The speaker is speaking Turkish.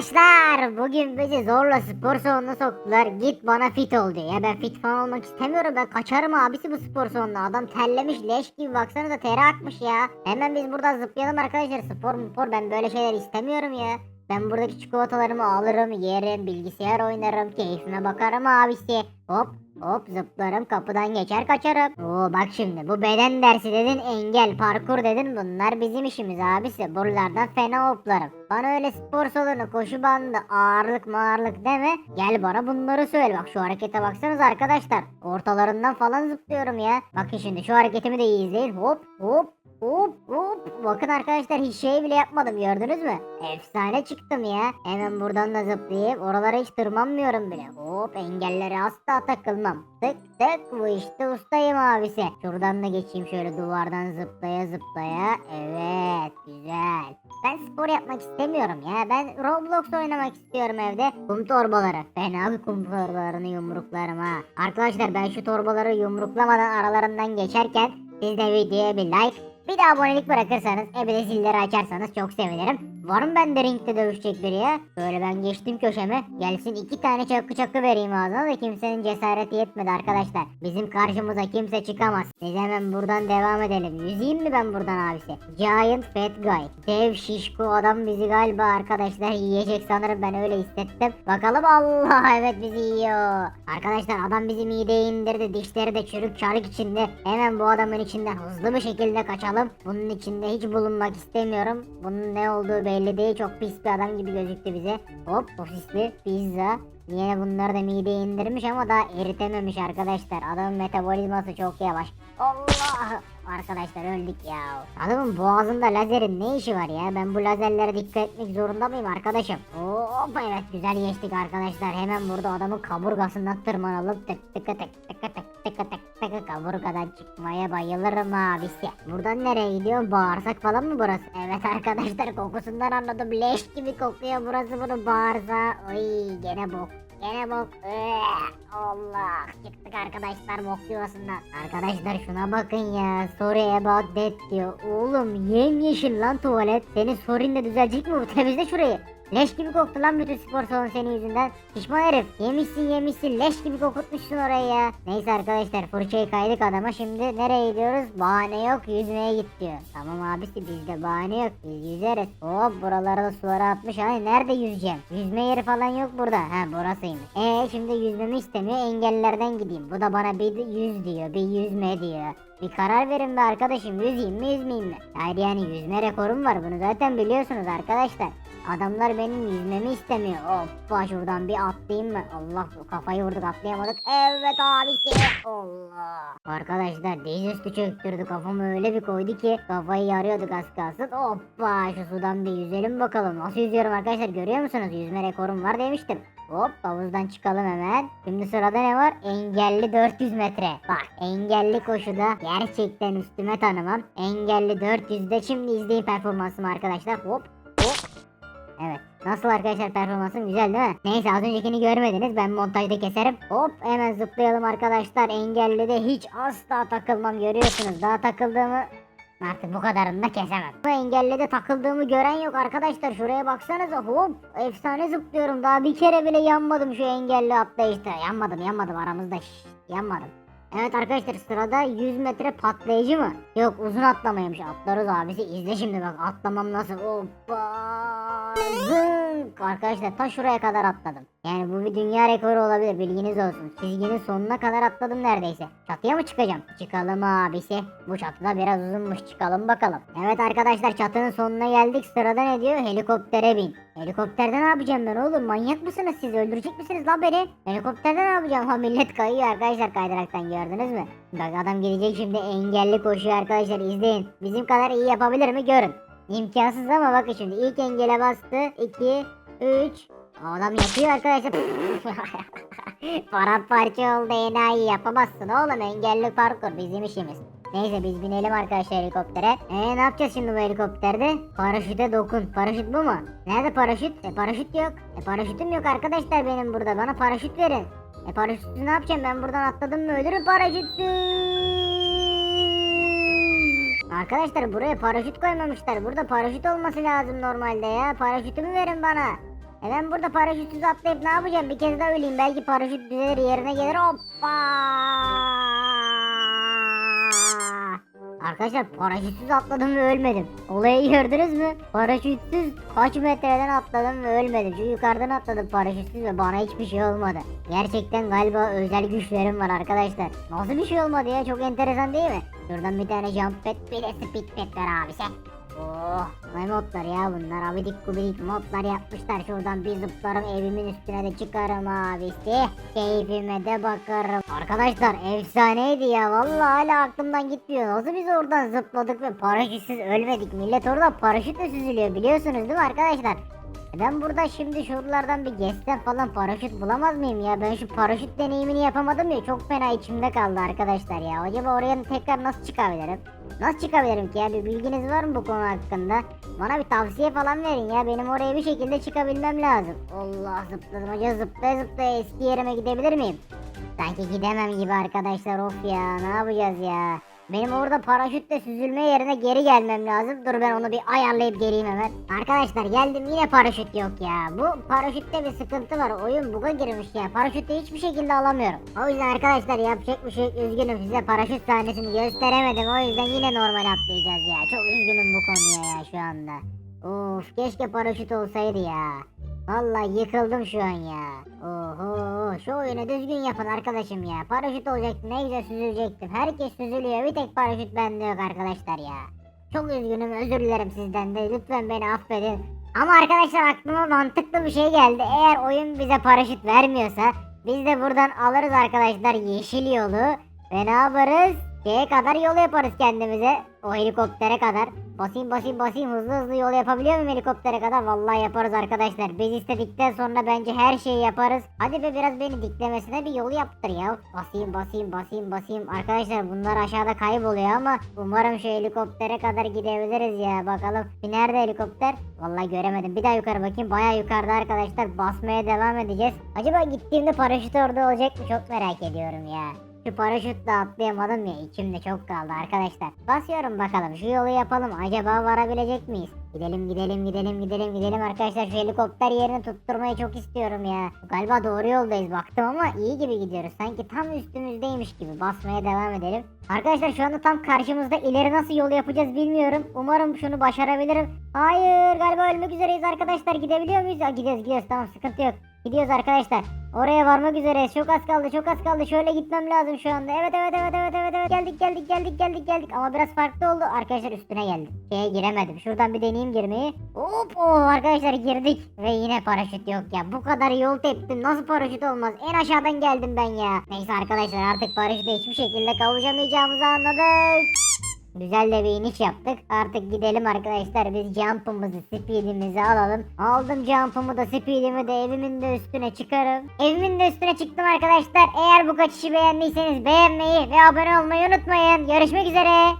Arkadaşlar bugün bizi zorla spor salonuna soktular. Git bana fit ol diye. Ya ben fit falan olmak istemiyorum. Ben kaçarım abisi bu spor salonuna. Adam terlemiş leş gibi baksanıza teri akmış ya. Hemen biz buradan zıplayalım arkadaşlar. Spor spor ben böyle şeyler istemiyorum ya. Ben buradaki çikolatalarımı alırım, yerim, bilgisayar oynarım, keyfime bakarım abisi. Hop hop zıplarım, kapıdan geçer kaçarım. Oo bak şimdi bu beden dersi dedin, engel, parkur dedin bunlar bizim işimiz abisi. Buralardan fena hoplarım. Bana öyle spor salonu, koşu bandı, ağırlık mağırlık deme. Gel bana bunları söyle. Bak şu harekete baksanız arkadaşlar. Ortalarından falan zıplıyorum ya. Bakın şimdi şu hareketimi de iyi izleyin. Hop hop Hop hop. Bakın arkadaşlar hiç şey bile yapmadım gördünüz mü? Efsane çıktım ya. Hemen buradan da zıplayıp oralara hiç tırmanmıyorum bile. Hop engellere asla takılmam. Tık tık bu işte ustayım abisi. Şuradan da geçeyim şöyle duvardan zıplaya zıplaya. Evet güzel. Ben spor yapmak istemiyorum ya. Ben Roblox oynamak istiyorum evde. Kum torbaları. Fena bir kum torbalarını yumruklarım ha. Arkadaşlar ben şu torbaları yumruklamadan aralarından geçerken siz de videoya bir like bir de abonelik bırakırsanız e zilleri açarsanız çok sevinirim. Var mı bende ringde dövüşecek biri ya? Böyle ben geçtim köşeme. Gelsin iki tane çakı çakı vereyim ağzına da kimsenin cesareti yetmedi arkadaşlar. Bizim karşımıza kimse çıkamaz. Biz hemen buradan devam edelim. Yüzeyim mi ben buradan abisi? Giant Fat Guy. Dev şişko adam bizi galiba arkadaşlar yiyecek sanırım ben öyle hissettim. Bakalım Allah evet bizi yiyor. Arkadaşlar adam bizi mideye indirdi. Dişleri de çürük çarık içinde. Hemen bu adamın içinden hızlı bir şekilde kaçalım. Bunun içinde hiç bulunmak istemiyorum. Bunun ne olduğu belli değil. Çok pis bir adam gibi gözüktü bize. Hop sosisli pizza. Yine bunları da mideye indirmiş ama daha eritememiş arkadaşlar. Adamın metabolizması çok yavaş. Allah! Arkadaşlar öldük ya. Adamın boğazında lazerin ne işi var ya? Ben bu lazerlere dikkat etmek zorunda mıyım arkadaşım? Hop evet güzel geçtik arkadaşlar. Hemen burada adamın kaburgasından tırmanalım. Tık tık tık tık tık tık tık tık kaburgadan çıkmaya bayılırım abisi. Buradan nereye gidiyor? Bağırsak falan mı burası? Evet arkadaşlar kokusundan anladım. Leş gibi kokuyor burası bunu bağırsa. Oy gene bok. Gene bok. Allah. Çıktık arkadaşlar bok yuvasından. Arkadaşlar şuna bakın ya. Sorry about that diyor. Oğlum yemyeşil lan tuvalet. Senin sorun da düzelecek mi bu? Temizle şurayı. Leş gibi koktu lan bütün spor salonu senin yüzünden. Şişman herif. Yemişsin yemişsin. Leş gibi kokutmuşsun orayı ya. Neyse arkadaşlar fırçayı kaydık adama. Şimdi nereye gidiyoruz? Bahane yok yüzmeye git diyor. Tamam abisi bizde bahane yok. Biz yüzeriz. Hop buralara da sulara atmış. Hani nerede yüzeceğim? Yüzme yeri falan yok burada. Ha burasıymış. E şimdi yüzmemi istemiyor. Engellerden gideyim. Bu da bana bir yüz diyor. Bir yüzme diyor. Bir karar verin be arkadaşım yüzeyim mi yüzmeyeyim mi? Hayır yani yüzme rekorum var bunu zaten biliyorsunuz arkadaşlar. Adamlar benim yüzmemi istemiyor. Hoppa şuradan bir atlayayım mı? Allah kafayı vurduk atlayamadık. Evet abisi. Allah. Arkadaşlar dizüstü çöktürdü kafamı öyle bir koydu ki kafayı yarıyorduk az kalsın. Hoppa şu sudan bir yüzelim bakalım. Nasıl yüzüyorum arkadaşlar görüyor musunuz? Yüzme rekorum var demiştim. Hop havuzdan çıkalım hemen. Şimdi sırada ne var? Engelli 400 metre. Bak engelli koşuda gerçekten üstüme tanımam. Engelli 400'de şimdi izleyin performansımı arkadaşlar. Hop hop. Evet. Nasıl arkadaşlar performansım güzel değil mi? Neyse az öncekini görmediniz ben montajda keserim. Hop hemen zıplayalım arkadaşlar. Engelli de hiç asla takılmam görüyorsunuz. Daha takıldığımı Artık bu kadarını da kesemem. Bu engellide takıldığımı gören yok arkadaşlar. Şuraya baksanıza hop. Efsane zıplıyorum. Daha bir kere bile yanmadım şu engelli atlayışta. Yanmadım yanmadım aramızda. Şşş, yanmadım. Evet arkadaşlar sırada 100 metre patlayıcı mı? Yok uzun atlamaymış. Atlarız abisi. İzle şimdi bak atlamam nasıl. Hoppa. Zınk. Arkadaşlar ta şuraya kadar atladım. Yani bu bir dünya rekoru olabilir bilginiz olsun. Çizginin sonuna kadar atladım neredeyse. Çatıya mı çıkacağım? Çıkalım abisi. Bu çatıda biraz uzunmuş çıkalım bakalım. Evet arkadaşlar çatının sonuna geldik. Sırada ne diyor? Helikoptere bin. Helikopterde ne yapacağım ben oğlum? Manyak mısınız siz? Öldürecek misiniz lan beni? Helikopterde ne yapacağım? Ha millet kayıyor arkadaşlar kaydıraktan gördünüz mü? Bak adam gidecek şimdi engelli koşuyor arkadaşlar izleyin. Bizim kadar iyi yapabilir mi görün. İmkansız ama bakın şimdi ilk engele bastı. 2, 3, Adam yapıyor arkadaşlar. Paramparça oldu enayi yapamazsın oğlum engelli parkur bizim işimiz. Neyse biz binelim arkadaşlar helikoptere. Eee ne yapacağız şimdi bu helikopterde? Paraşüte dokun. Paraşüt bu mu? Nerede paraşüt? E paraşüt yok. E paraşütüm yok arkadaşlar benim burada. Bana paraşüt verin. E paraşütü ne yapacağım ben buradan atladım mı ölürüm paraşütsüz. Arkadaşlar buraya paraşüt koymamışlar. Burada paraşüt olması lazım normalde ya. Paraşütümü verin bana. E ben burada paraşütsüz atlayıp ne yapacağım? Bir kez daha öleyim. Belki paraşüt düzelir yerine gelir. Hoppa! Arkadaşlar paraşütsüz atladım ve ölmedim. Olayı gördünüz mü? Paraşütsüz kaç metreden atladım ve ölmedim. Çünkü yukarıdan atladım paraşütsüz ve bana hiçbir şey olmadı. Gerçekten galiba özel güçlerim var arkadaşlar. Nasıl bir şey olmadı ya? Çok enteresan değil mi? Şuradan bir tane jump pad bir de speed pad ver abisi. Oh ne modlar ya bunlar abidik gubidik modlar yapmışlar. Şuradan bir zıplarım evimin üstüne de çıkarım abisi keyfime de bakarım. Arkadaşlar efsaneydi ya. Vallahi hala aklımdan gitmiyor. Nasıl biz oradan zıpladık ve paraşütsüz ölmedik? Millet orada paraşütle süzülüyor biliyorsunuz değil mi arkadaşlar ben burada şimdi şuralardan bir geçsem falan paraşüt bulamaz mıyım ya? Ben şu paraşüt deneyimini yapamadım ya çok fena içimde kaldı arkadaşlar ya. Acaba oraya tekrar nasıl çıkabilirim? Nasıl çıkabilirim ki ya? Bir bilginiz var mı bu konu hakkında? Bana bir tavsiye falan verin ya. Benim oraya bir şekilde çıkabilmem lazım. Allah zıpladım hoca zıplaya zıplaya eski yerime gidebilir miyim? Sanki gidemem gibi arkadaşlar of ya ne yapacağız ya? Benim orada paraşütle süzülme yerine geri gelmem lazım. Dur ben onu bir ayarlayıp geleyim hemen. Arkadaşlar geldim yine paraşüt yok ya. Bu paraşütte bir sıkıntı var. Oyun buga girmiş ya. Paraşütte hiçbir şekilde alamıyorum. O yüzden arkadaşlar yapacak bir şey. Üzgünüm size paraşüt sahnesini gösteremedim. O yüzden yine normal atlayacağız ya. Çok üzgünüm bu konuya ya şu anda. Of keşke paraşüt olsaydı ya. Vallahi yıkıldım şu an ya. Oho şu oyunu düzgün yapın arkadaşım ya. Paraşüt olacaktı ne güzel süzülecektim. Herkes süzülüyor bir tek paraşüt bende yok arkadaşlar ya. Çok üzgünüm özür dilerim sizden de lütfen beni affedin. Ama arkadaşlar aklıma mantıklı bir şey geldi. Eğer oyun bize paraşüt vermiyorsa biz de buradan alırız arkadaşlar yeşil yolu. Ve ne yaparız? Şeye kadar yol yaparız kendimize. O helikoptere kadar. Basayım basayım basayım hızlı hızlı yol yapabiliyor muyum helikoptere kadar? Vallahi yaparız arkadaşlar. Biz istedikten sonra bence her şeyi yaparız. Hadi be biraz beni diklemesine bir yol yaptır ya. Basayım basayım basayım basayım. Arkadaşlar bunlar aşağıda kayboluyor ama umarım şu helikoptere kadar gidebiliriz ya. Bakalım bir nerede helikopter? Vallahi göremedim. Bir daha yukarı bakayım. Baya yukarıda arkadaşlar. Basmaya devam edeceğiz. Acaba gittiğimde paraşüt orada olacak mı? Çok merak ediyorum ya. Şu paraşütle atlayamadım ya içimde çok kaldı arkadaşlar. Basıyorum bakalım şu yolu yapalım acaba varabilecek miyiz? Gidelim gidelim gidelim gidelim gidelim arkadaşlar şu helikopter yerini tutturmayı çok istiyorum ya. Galiba doğru yoldayız baktım ama iyi gibi gidiyoruz. Sanki tam üstümüzdeymiş gibi basmaya devam edelim. Arkadaşlar şu anda tam karşımızda ileri nasıl yol yapacağız bilmiyorum. Umarım şunu başarabilirim. Hayır galiba ölmek üzereyiz arkadaşlar gidebiliyor muyuz? Aa, gidiyoruz gidiyoruz tamam sıkıntı yok. Gidiyoruz arkadaşlar. Oraya varmak üzereyiz. Çok az kaldı, çok az kaldı. Şöyle gitmem lazım şu anda. Evet, evet, evet, evet, evet, evet. Geldik, geldik, geldik, geldik, geldik. Ama biraz farklı oldu. Arkadaşlar üstüne geldim. Şeye giremedim. Şuradan bir deneyeyim girmeyi. Hop, oh, arkadaşlar girdik. Ve yine paraşüt yok ya. Bu kadar yol teptim. Nasıl paraşüt olmaz? En aşağıdan geldim ben ya. Neyse arkadaşlar artık paraşüte hiçbir şekilde kavuşamayacağımızı anladık. Güzel de bir iniş yaptık. Artık gidelim arkadaşlar. Biz jump'ımızı, speed'imizi alalım. Aldım jump'ımı da speed'imi de evimin de üstüne çıkarım. Evimin de üstüne çıktım arkadaşlar. Eğer bu kaçışı beğendiyseniz beğenmeyi ve abone olmayı unutmayın. Görüşmek üzere.